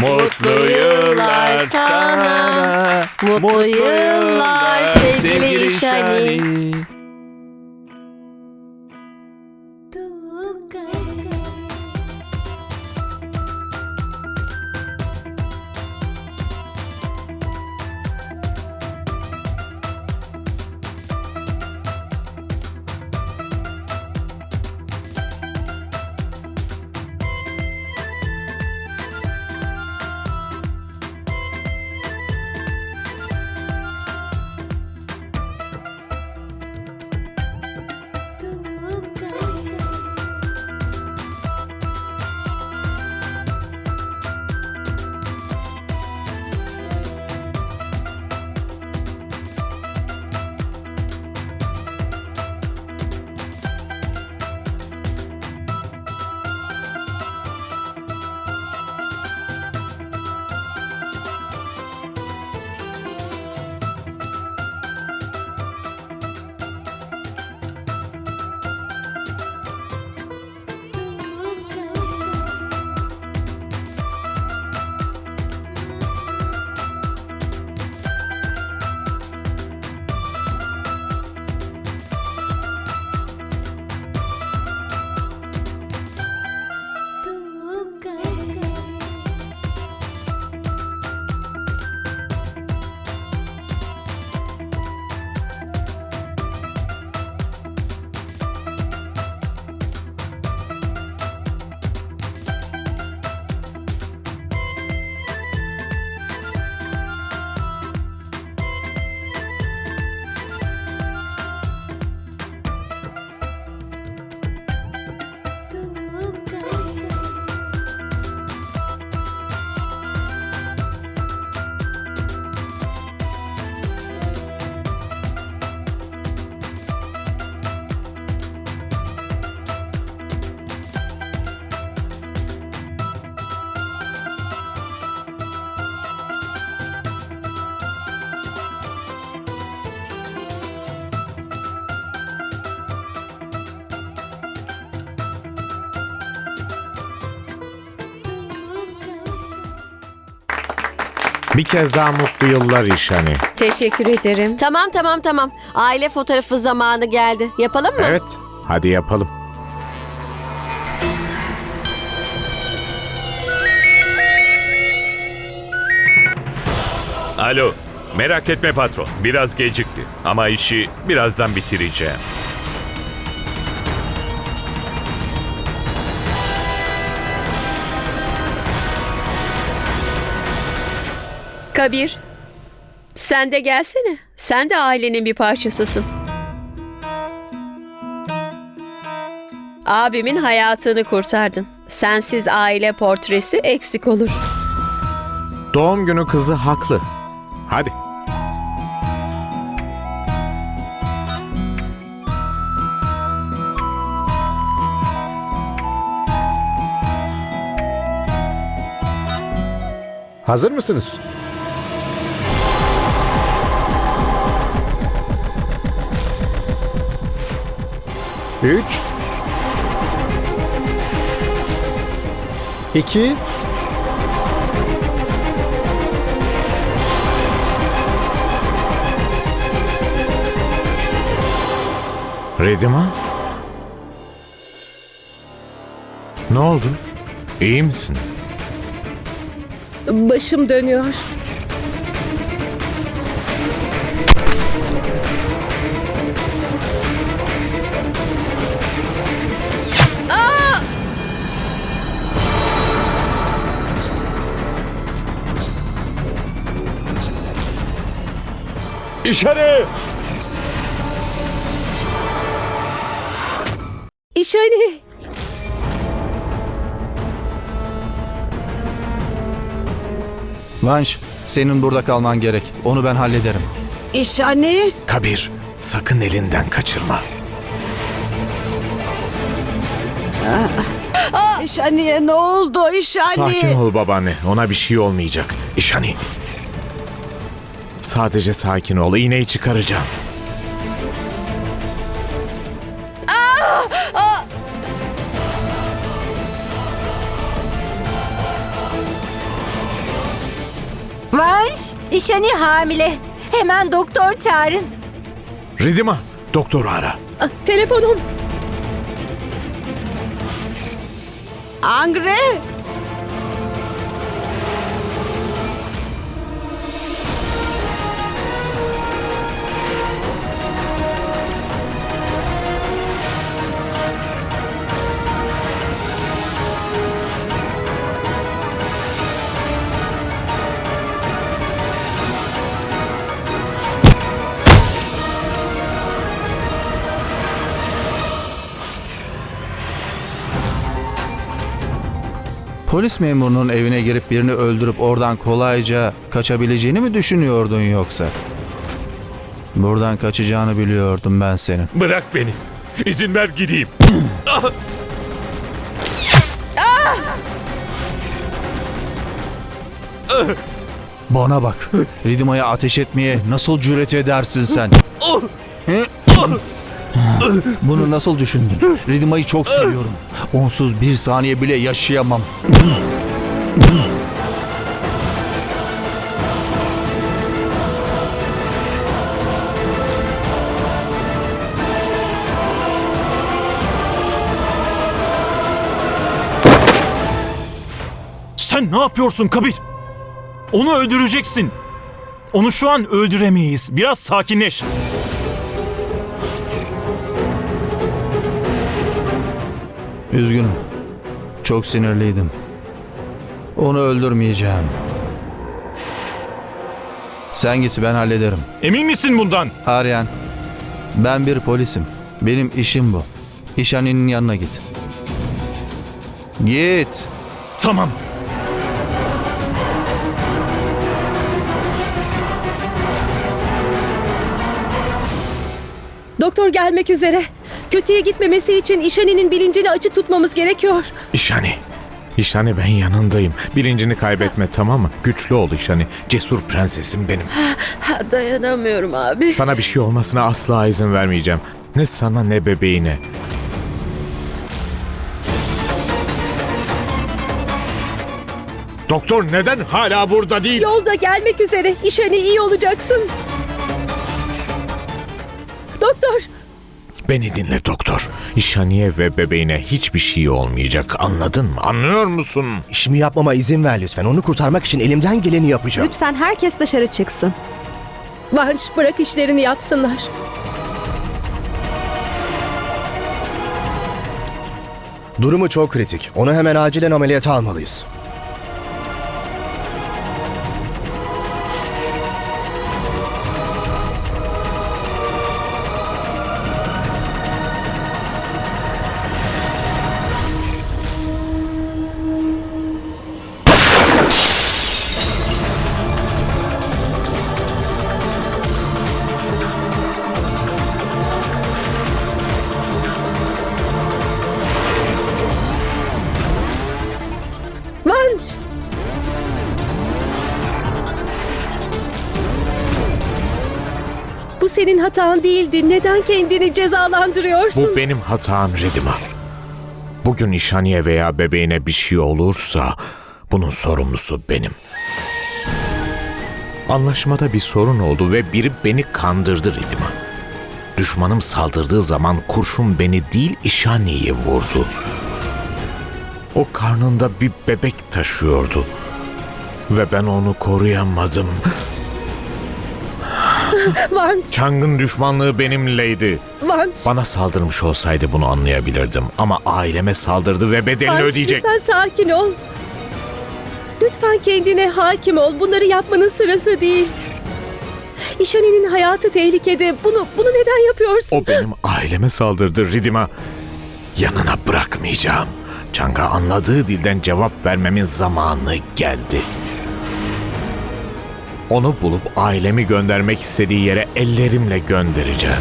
Mutlu yıllar sana. Mutlu yıllar sevgili Şani. Bir kez daha mutlu yıllar İşhani. Teşekkür ederim. Tamam tamam tamam. Aile fotoğrafı zamanı geldi. Yapalım mı? Evet, hadi yapalım. Alo, merak etme patron. Biraz gecikti ama işi birazdan bitireceğim. Kabir, sen de gelsene. Sen de ailenin bir parçasısın. Abimin hayatını kurtardın. Sensiz aile portresi eksik olur. Doğum günü kızı haklı. Hadi. Hazır mısınız? Üç. İki. Redima? Ne oldu? İyi misin? Başım dönüyor. İşhane! İşhani. Vanş, senin burada kalman gerek. Onu ben hallederim. İşhani. Kabir, sakın elinden kaçırma. İşhani'ye ne oldu? İşhani. Sakin ol babaanne, ona bir şey olmayacak. İşhani. Sadece sakin ol, iğneyi çıkaracağım. İşani hamile. Hemen doktor çağırın. Ridima, doktoru ara. Ah, telefonum. Angre! Polis memurunun evine girip birini öldürüp oradan kolayca kaçabileceğini mi düşünüyordun yoksa? Buradan kaçacağını biliyordum ben senin. Bırak beni. İzin ver gideyim. Bana bak. Ridima'ya ateş etmeye nasıl cüret edersin sen? Bunu nasıl düşündün? Ridima'yı çok seviyorum. Onsuz bir saniye bile yaşayamam. Sen ne yapıyorsun Kabir? Onu öldüreceksin. Onu şu an öldüremeyiz. Biraz sakinleş. Üzgünüm. Çok sinirliydim. Onu öldürmeyeceğim. Sen git ben hallederim. Emin misin bundan? Aryan, ben bir polisim. Benim işim bu. İşhanenin yanına git. Git. Tamam. Doktor gelmek üzere. Kötüye gitmemesi için İşani'nin bilincini açık tutmamız gerekiyor. İşani. İşani ben yanındayım. Bilincini kaybetme tamam mı? Güçlü ol İşani. Cesur prensesim benim. Ha, dayanamıyorum abi. Sana bir şey olmasına asla izin vermeyeceğim. Ne sana ne bebeğine. Doktor neden hala burada değil? Yolda gelmek üzere. İşani iyi olacaksın. Doktor, Beni dinle doktor. İşaniye ve bebeğine hiçbir şey olmayacak. Anladın mı? Anlıyor musun? İşimi yapmama izin ver lütfen. Onu kurtarmak için elimden geleni yapacağım. Lütfen herkes dışarı çıksın. Vanş bırak işlerini yapsınlar. Durumu çok kritik. Onu hemen acilen ameliyata almalıyız. Vanş! Bu senin hatan değildi. Neden kendini cezalandırıyorsun? Bu benim hatam Ridima. Bugün İşaniye veya bebeğine bir şey olursa bunun sorumlusu benim. Anlaşmada bir sorun oldu ve biri beni kandırdı Ridima. Düşmanım saldırdığı zaman kurşun beni değil İşaniye'yi vurdu. O karnında bir bebek taşıyordu. Ve ben onu koruyamadım. Vanş! Chang'ın düşmanlığı benimleydi. Vanş! Bana saldırmış olsaydı bunu anlayabilirdim. Ama aileme saldırdı ve bedelini Vanş, ödeyecek. lütfen sakin ol. Lütfen kendine hakim ol. Bunları yapmanın sırası değil. İşani'nin hayatı tehlikede. Bunu bunu neden yapıyorsun? O benim aileme saldırdı Ridima. Yanına bırakmayacağım. Chang'a anladığı dilden cevap vermemin zamanı geldi. Onu bulup ailemi göndermek istediği yere ellerimle göndereceğim.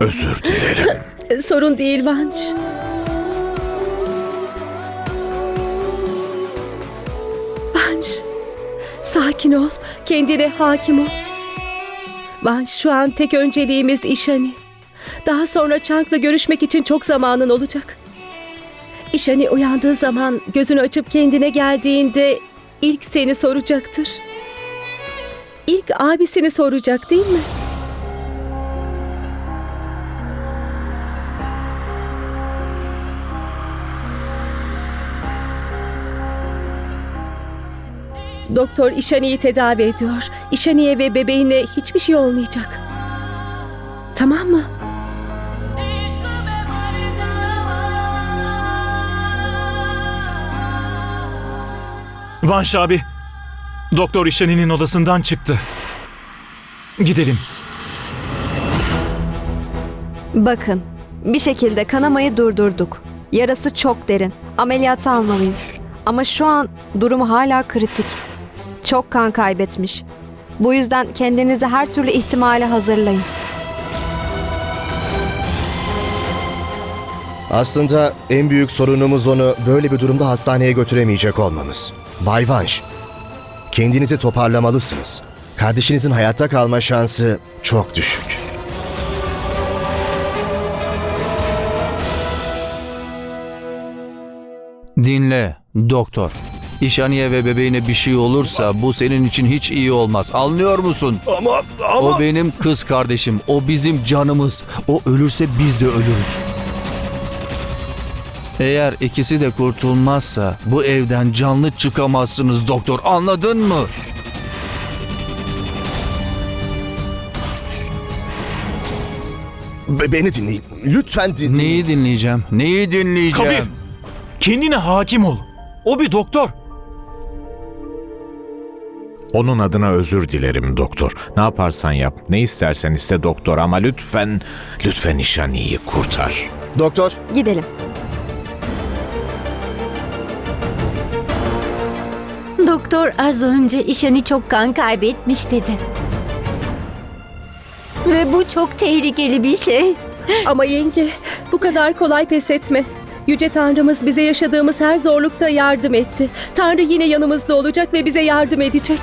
Özür dilerim. Sorun değil Vanş. Sakin ol. Kendine hakim ol. Vanş şu an tek önceliğimiz İşani. Daha sonra Chang'la görüşmek için çok zamanın olacak. İşani uyandığı zaman gözünü açıp kendine geldiğinde ilk seni soracaktır. İlk abisini soracak değil mi? Doktor İşani'yi tedavi ediyor. İşani'ye ve bebeğine hiçbir şey olmayacak. Tamam mı? Vanş abi, Doktor İşeni'nin odasından çıktı. Gidelim. Bakın, bir şekilde kanamayı durdurduk. Yarası çok derin. Ameliyata almalıyız. Ama şu an durumu hala kritik. Çok kan kaybetmiş. Bu yüzden kendinizi her türlü ihtimale hazırlayın. Aslında en büyük sorunumuz onu böyle bir durumda hastaneye götüremeyecek olmamız. Bay Vanş, kendinizi toparlamalısınız. Kardeşinizin hayatta kalma şansı çok düşük. Dinle doktor. İşaniye ve bebeğine bir şey olursa bu senin için hiç iyi olmaz. Anlıyor musun? Ama, O benim kız kardeşim. O bizim canımız. O ölürse biz de ölürüz. Eğer ikisi de kurtulmazsa bu evden canlı çıkamazsınız doktor. Anladın mı? Be- beni dinleyin. Lütfen dinleyin. Neyi dinleyeceğim? Neyi dinleyeceğim? Kabir, kendine hakim ol. O bir doktor. Onun adına özür dilerim doktor. Ne yaparsan yap, ne istersen iste doktor ama lütfen, lütfen İşani'yi kurtar. Doktor, Gidelim. Doktor az önce İşani çok kan kaybetmiş dedi. Ve bu çok tehlikeli bir şey. Ama yenge bu kadar kolay pes etme. Yüce Tanrımız bize yaşadığımız her zorlukta yardım etti. Tanrı yine yanımızda olacak ve bize yardım edecek.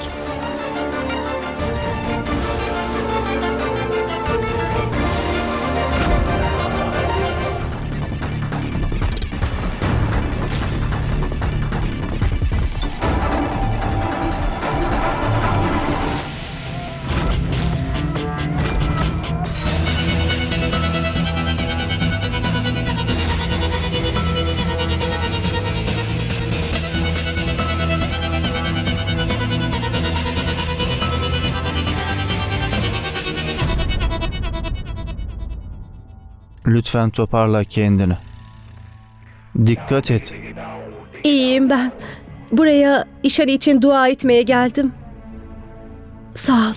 Lütfen toparla kendini. Dikkat et. İyiyim ben. Buraya İşani için dua etmeye geldim. Sağ ol.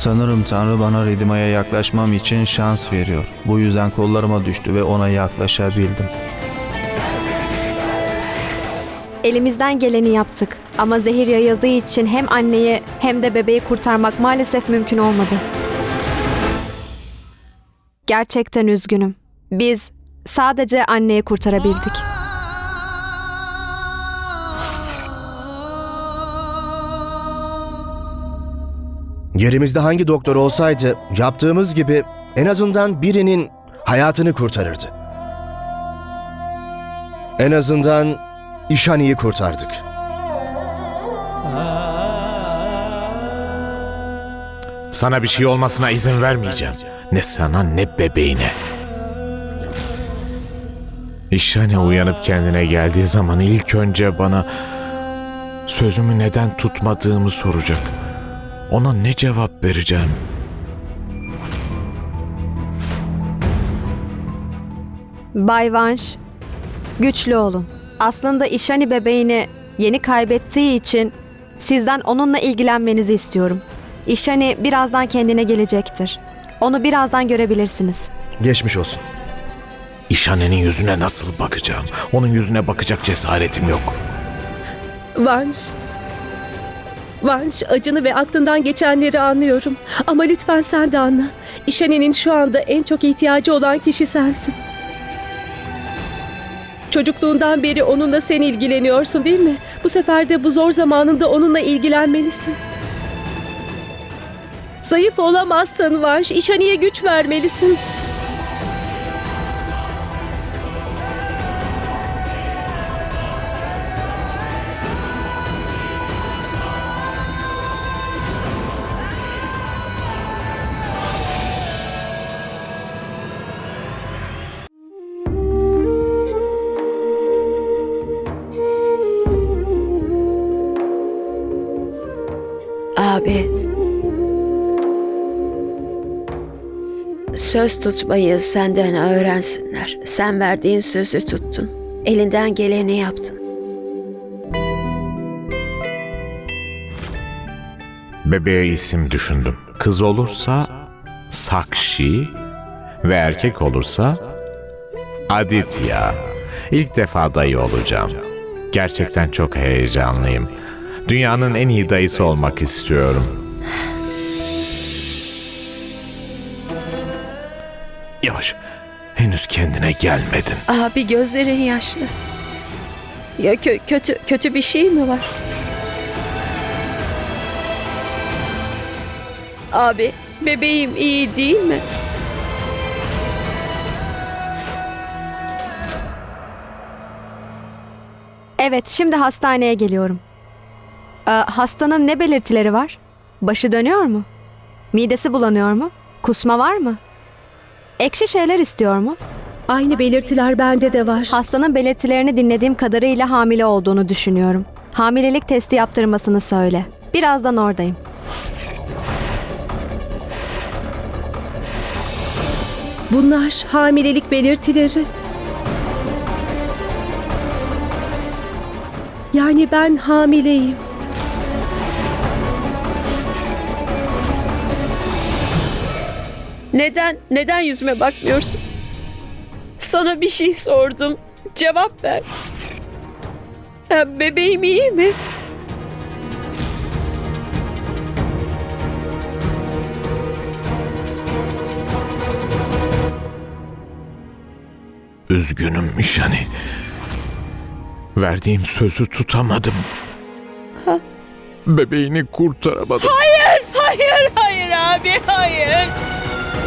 Sanırım Tanrı bana Ridima'ya yaklaşmam için şans veriyor. Bu yüzden kollarıma düştü ve ona yaklaşabildim. Elimizden geleni yaptık. Ama zehir yayıldığı için hem anneyi hem de bebeği kurtarmak maalesef mümkün olmadı. Gerçekten üzgünüm. Biz sadece anneyi kurtarabildik. Yerimizde hangi doktor olsaydı yaptığımız gibi en azından birinin hayatını kurtarırdı. En azından İşani'yi kurtardık. Sana bir şey olmasına izin vermeyeceğim. Ne sana ne bebeğine. İşhane uyanıp kendine geldiği zaman ilk önce bana sözümü neden tutmadığımı soracak. Ona ne cevap vereceğim? Bay Vanş, güçlü olun. Aslında İşani bebeğini yeni kaybettiği için sizden onunla ilgilenmenizi istiyorum. İşani birazdan kendine gelecektir. Onu birazdan görebilirsiniz. Geçmiş olsun. İşhane'nin yüzüne nasıl bakacağım? Onun yüzüne bakacak cesaretim yok. Vanş. Vanş acını ve aklından geçenleri anlıyorum. Ama lütfen sen de anla. İşani'nin şu anda en çok ihtiyacı olan kişi sensin. Çocukluğundan beri onunla sen ilgileniyorsun değil mi? Bu sefer de bu zor zamanında onunla ilgilenmelisin. Zayıf olamazsın Vanş. İşani'ye güç vermelisin. Söz tutmayı senden öğrensinler. Sen verdiğin sözü tuttun. Elinden geleni yaptın. Bebeğe isim düşündüm. Kız olursa Sakshi ve erkek olursa Aditya. İlk defa dayı olacağım. Gerçekten çok heyecanlıyım. Dünyanın en iyi dayısı olmak istiyorum. Yavaş. Henüz kendine gelmedin. Abi gözlerin yaşlı. Ya kö- kötü kötü bir şey mi var? Abi bebeğim iyi değil mi? Evet, şimdi hastaneye geliyorum. Ee, hastanın ne belirtileri var? Başı dönüyor mu? Midesi bulanıyor mu? Kusma var mı? Ekşi şeyler istiyor mu? Aynı belirtiler bende de var. Hastanın belirtilerini dinlediğim kadarıyla hamile olduğunu düşünüyorum. Hamilelik testi yaptırmasını söyle. Birazdan oradayım. Bunlar hamilelik belirtileri. Yani ben hamileyim. Neden neden yüzüme bakmıyorsun? Sana bir şey sordum. Cevap ver. Ha, bebeğim iyi mi? Üzgünüm Mişani. Verdiğim sözü tutamadım. Bebeğini kurtaramadım. Hayır, hayır abi, hayır.